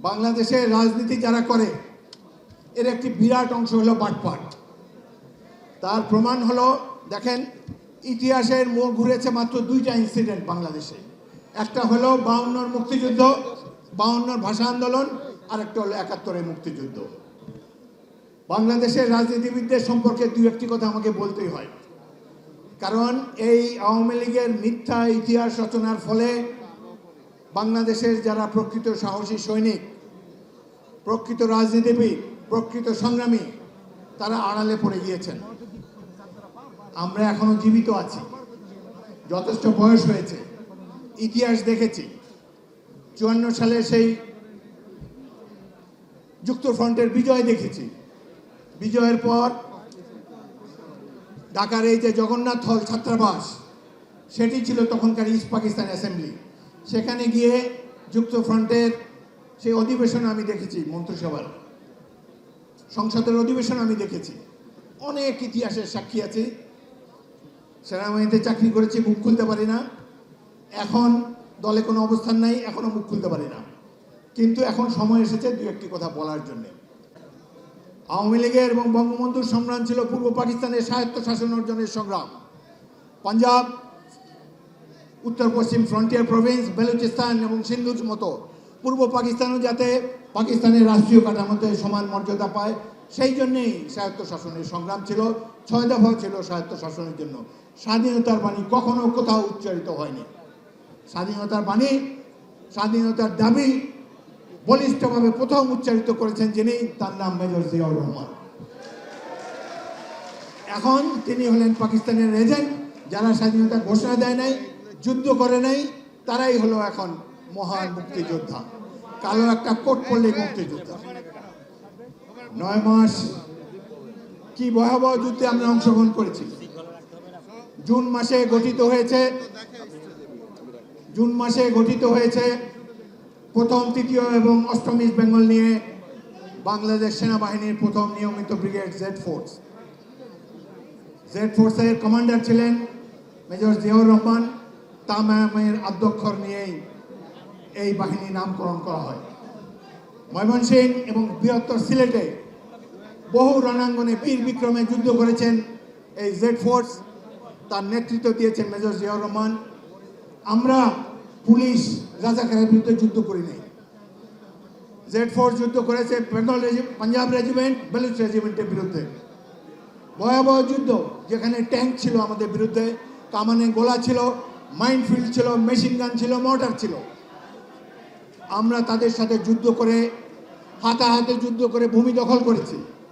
বাংলাদেশের রাজনীতি যারা করে, এর একটি বিরাট অংশ হলো বাটপাট। তার প্রমাণ হলো, দেখেন, ইতিহাসের মোড় ঘুরেছে মাত্র দুইটা ইনসিডেন্ট বাংলাদেশে। একটা হলো বাউন্নর মুক্তিযুদ্ধ, বাউন্নর ভাষা আন্দোলন আর একটা হলো একাত্তরের মুক্তিযুদ্ধ। বাংলাদেশের রাজনীতিবিদদের সম্পর্কে দুই একটি কথা আমাকে বলতেই হয়। কারণ এই আওয়ামী লীগের মিথ্যা ইতিহাস রচনার ফলে বাংলাদেশের যারা প্রকৃত সাহসী সৈনিক, প্রকৃত রাজনীতিবিদ, প্রকৃত সংগ্রামী, তারা আড়ালে পড়ে গিয়েছেন। আমরা এখনও জীবিত আছি। যথেষ্ট বয়স হয়েছে। ইতিহাস দেখেছি। চুয়ান্ন সালে সেই যুক্তফ্রন্টের বিজয় দেখেছি। বিজয়ের পর ঢাকার এই যে জগন্নাথ হল ছাত্রাবাস, সেটি ছিল তখনকার ইস্ট পাকিস্তান অ্যাসেম্বলি। সেখানে গিয়ে যুক্তফ্রন্টের সেই অধিবেশন আমি দেখেছি, মন্ত্রিসভার। সংসদের অধিবেশন আমি দেখেছি। অনেক ইতিহাসের সাক্ষী আছে। সেনাবাহিনীতে চাকরি করেছি, মুখ খুলতে পারি না। এখন দলে কোনো অবস্থান নাই এখনও মুখ খুলতে পারি না। কিন্তু এখন সময় এসেছে দু একটি কথা বলার জন্যে। আওয়ামী লীগের এবং বঙ্গবন্ধুর সংগ্রাম ছিল পূর্ব পাকিস্তানের স্বায়ত্ত শাসন অর্জনের সংগ্রাম। পাঞ্জাব উত্তর, পশ্চিম ফ্রন্টিয়ার প্রভিন্স বেলুচিস্তান এবং সিন্ধুর মতো পূর্ব পাকিস্তানও যাতে পাকিস্তানের রাষ্ট্রীয় কাঠামোতে সমান মর্যাদা পায়, সেই জন্যেই স্বায়ত্ত শাসনের সংগ্রাম ছিল, ছয় দফা ছিল স্বায়ত্ত শাসনের জন্য। স্বাধীনতার বাণী কখনো কোথাও উচ্চারিত হয়নি। স্বাধীনতার বাণী, স্বাধীনতার দাবি বলিষ্ঠভাবে প্রথম উচ্চারিত করেছেন যিনি, তার নাম মেজর জিয়াউর রহমান। এখন তিনি হলেন পাকিস্তানের এজেন্ট যারা স্বাধীনতা ঘোষণা দেয় নাই যুদ্ধ করে নাই, তারাই হলো এখন মহান মুক্তিযোদ্ধা। কালো একটা কোট পড়লে মুক্তিযোদ্ধা। নয় মাস কি ভয়াবহ যুদ্ধে আমরা অংশগ্রহণ করেছি। জুন মাসে গঠিত হয়েছে, জুন মাসে গঠিত হয়েছে প্রথম, তৃতীয় এবং অষ্টম ইস্ট বেঙ্গল নিয়ে বাংলাদেশ সেনাবাহিনীর প্রথম নিয়মিত ব্রিগেড জেড ফোর্স। জেড ফোর্সের কমান্ডার ছিলেন মেজর জিয়াউর রহমান। তামামের আদ্যক্ষর নিয়েই এই বাহিনী নামকরণ করা হয়। ময়মনসিং এবং বৃহত্তর সিলেটে বহু রণাঙ্গনে বীর বিক্রমে যুদ্ধ করেছেন এই জেড ফোর্স। তার নেতৃত্ব দিয়েছেন মেজর জিয়াউর রহমান। আমরা পুলিশ, রাজাকারের বিরুদ্ধে যুদ্ধ করি নাই। জেড ফোর্স যুদ্ধ করেছে বেঙ্গল পাঞ্জাব রেজিমেন্ট বেলুচ রেজিমেন্টের বিরুদ্ধে। ভয়াবহ যুদ্ধ, যেখানে ট্যাঙ্ক ছিল আমাদের বিরুদ্ধে, কামানে গোলা ছিল মাইনফিল্ড ছিল, মেশিন গান ছিল, মর্টার ছিল। আমরা তাদের সাথে যুদ্ধ করে হাতে হাতে যুদ্ধ করে ভূমি দখল করেছি।